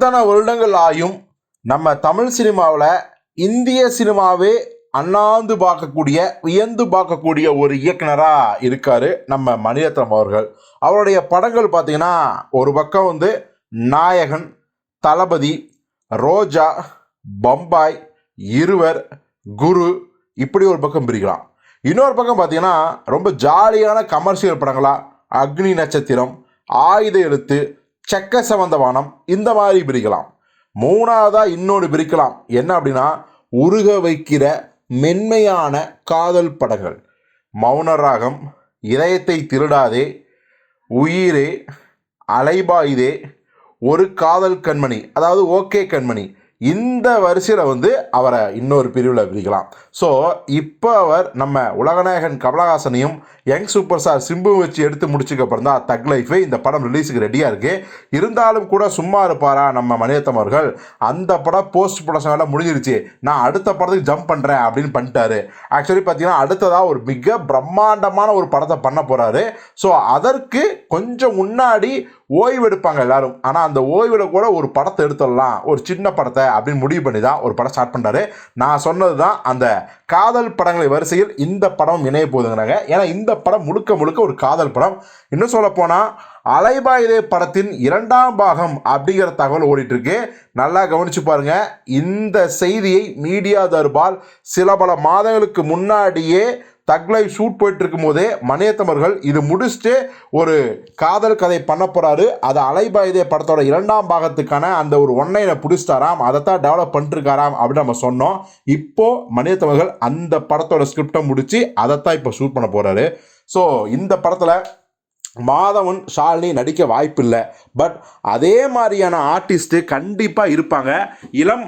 இத்தனை வருடங்கள் ஆயும் நம்ம தமிழ் சினிமாவில் இந்திய சினிமாவே அண்ணாந்து பார்க்கக்கூடிய வியந்து பார்க்கக்கூடிய ஒரு இயக்குனராக இருக்கார் நம்ம மணிரத்னம் அவர்கள். அவருடைய படங்கள் பார்த்திங்கன்னா ஒரு பக்கம் வந்து நாயகன் தளபதி ரோஜா பம்பாய் இருவர் குரு இப்படி ஒரு பக்கம் பிரிக்கலாம். இன்னொரு பக்கம் பார்த்தீங்கன்னா ரொம்ப ஜாலியான கமர்ஷியல் படங்களாக அக்னி நட்சத்திரம் ஆயுத எழுத்து செக்க சம்பந்தவானம் இந்த மாதிரி பிரிக்கலாம். மூணாவதாக இன்னொன்று பிரிக்கலாம். என்ன அப்படின்னா உருக வைக்கிற மென்மையான காதல் படங்கள். மௌன ராகம் இதயத்தை திருடாதே உயிரே அலைபாயுதே ஒரு காதல் கண்மணி அதாவது ஓகே கண்மணி. இந்த வரிசையில் வந்து அவரை இன்னொரு பிரிவில் பிரிக்கலாம் ஸோ இப்போ அவர் நம்ம உலகநாயகன் கமலஹாசனையும் யங் சூப்பர் ஸ்டார் சிம்பு வச்சு எடுத்து முடிச்சுக்கப்புறம் தான் தக் லைஃபு இந்த படம் ரிலீஸுக்கு ரெடியாக இருக்குது இருந்தாலும் கூட சும்மா இருப்பாரா நம்ம மணிரத்னம் அவர்கள்? அந்த படம் போஸ்ட் ப்ரொடக்ஷன் எல்லாம் முடிஞ்சிருச்சு. நான் அடுத்த படத்துக்கு ஜம்ப் பண்ணுறேன் அப்படின்னு பண்ணிட்டாரு. ஆக்சுவலி பார்த்தீங்கன்னா அடுத்ததாக ஒரு மிக பிரம்மாண்டமான ஒரு படத்தை பண்ண போகிறாரு ஸோ அதற்கு கொஞ்சம் முன்னாடி ஓய்வு எடுப்பாங்க எல்லாரும். ஆனால் அந்த ஓய்வில் கூட ஒரு படத்தை எடுத்துடலாம். ஒரு சின்ன படத்தை அப்படின்னு முடிவு பண்ணி தான் ஒரு படம் ஸ்டார்ட் பண்ணுறாரு நான் சொன்னது தான் அந்த காதல் படங்களை வரிசையில் இந்த படம் இணைய போகுதுங்கிறாங்க. ஏன்னா இந்த படம் முழுக்க முழுக்க ஒரு காதல் படம். இன்னும் சொல்லப்போனால் அலைபாயுதே படத்தின் இரண்டாம் பாகம் அப்படிங்கிற தகவல் ஓடிட்டுருக்கு. நல்லா கவனிச்சு பாருங்கள் இந்த செய்தியை மீடியா தர்பால் சில பல மாதங்களுக்கு முன்னாடியே தக்லை ஷூட் போயிட்டு இருக்கும் போதே மணியத்தமர்கள் இது முடிச்சுட்டு ஒரு காதல் கதை பண்ண போறாரு. அதை அலைபாயுதே படத்தோட இரண்டாம் பாகத்துக்கான அந்த ஒரு ஒன்னைனை பிடிச்சிட்டாராம். அதைத்தான் டெவலப் பண்ணிருக்காராம் அப்படின்னு நம்ம சொன்னோம். இப்போ மணியத்தமர்கள் அந்த படத்தோட ஸ்கிரிப்டை முடிச்சு அதைத்தான் இப்போ ஷூட் பண்ண போறாரு. ஸோ இந்த படத்தில் மாதவன் ஷாலினி நடிக்க வாய்ப்பில்லை. பட் அதே மாதிரியான ஆர்டிஸ்ட்டு கண்டிப்பாக இருப்பாங்க. இளம்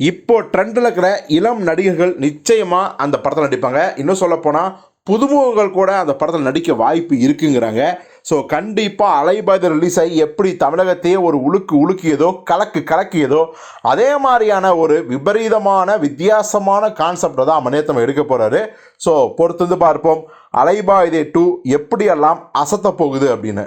இப்போ ட்ரெண்டில் இருக்கிற இளம் நடிகர்கள் நிச்சயமாக அந்த படத்தில் நடிப்பாங்க. இன்னும் சொல்லப்போனால் புதுமுகங்கள் கூட அந்த படத்தில் நடிக்க வாய்ப்பு இருக்குங்கிறாங்க. ஸோ கண்டிப்பாக அலைபாய்த ரிலீஸ் ஆகி எப்படி தமிழகத்தையே ஒரு உழுக்கு உலுக்கியதோ கலக்கு கலக்கியதோ அதே மாதிரியான ஒரு விபரீதமான வித்தியாசமான கான்செப்டை தான் மணியத்தம் எடுக்க போகிறாரு ஸோ பொறுத்து வந்து பார்ப்போம். அலைபாயுதே டூ எப்படியெல்லாம் அசத்த போகுது அப்படின்னு.